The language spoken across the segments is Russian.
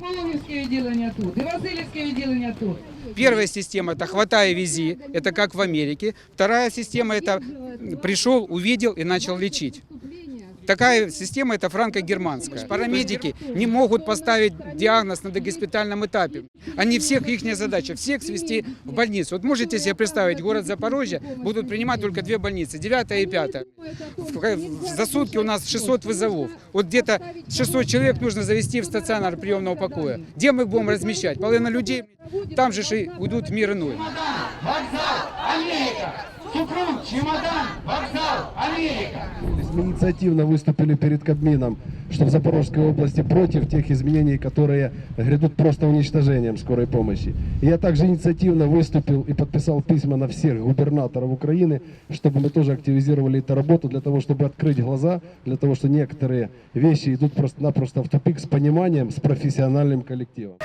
Полонівське відділення тут, і Васильівське відділення тут. Первая система это хватай и вези, это как в Америке. Вторая система это пришел, увидел и начал лечить. Такая система это франко-германская. Парамедики не могут поставить диагноз на догоспитальном этапе. Они всех, их задача, всех свести в больницу. Вот можете себе представить, город Запорожье будут принимать только две больницы, девятая и пятая. В- За сутки у нас 600 вызовов. Вот где-то 600 человек нужно завести в стационар приемного покоя. Где мы их будем размещать? Половина людей там же уйдут в мир иной. Вокзал, Америка! Супрун, чемодан, вокзал, Америка! Инициативно выступили перед Кабмином, что в Запорожской области против тех изменений, которые грядут просто уничтожением скорой помощи. И я также инициативно выступил и подписал письма на всех губернаторов Украины, чтобы мы тоже активизировали эту работу для того, чтобы открыть глаза, для того, что некоторые вещи идут просто-напросто в тупик с пониманием, с профессиональным коллективом.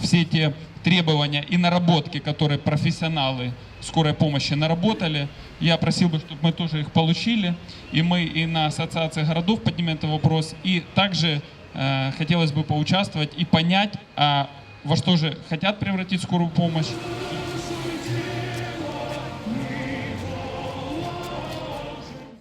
Все те требования и наработки, которые профессионалы скорой помощи наработали, я просил бы, чтобы мы тоже их получили, и мы и на ассоциации городов поднимем этот вопрос, и также э, хотелось бы поучаствовать и понять, а во что же хотят превратить скорую помощь,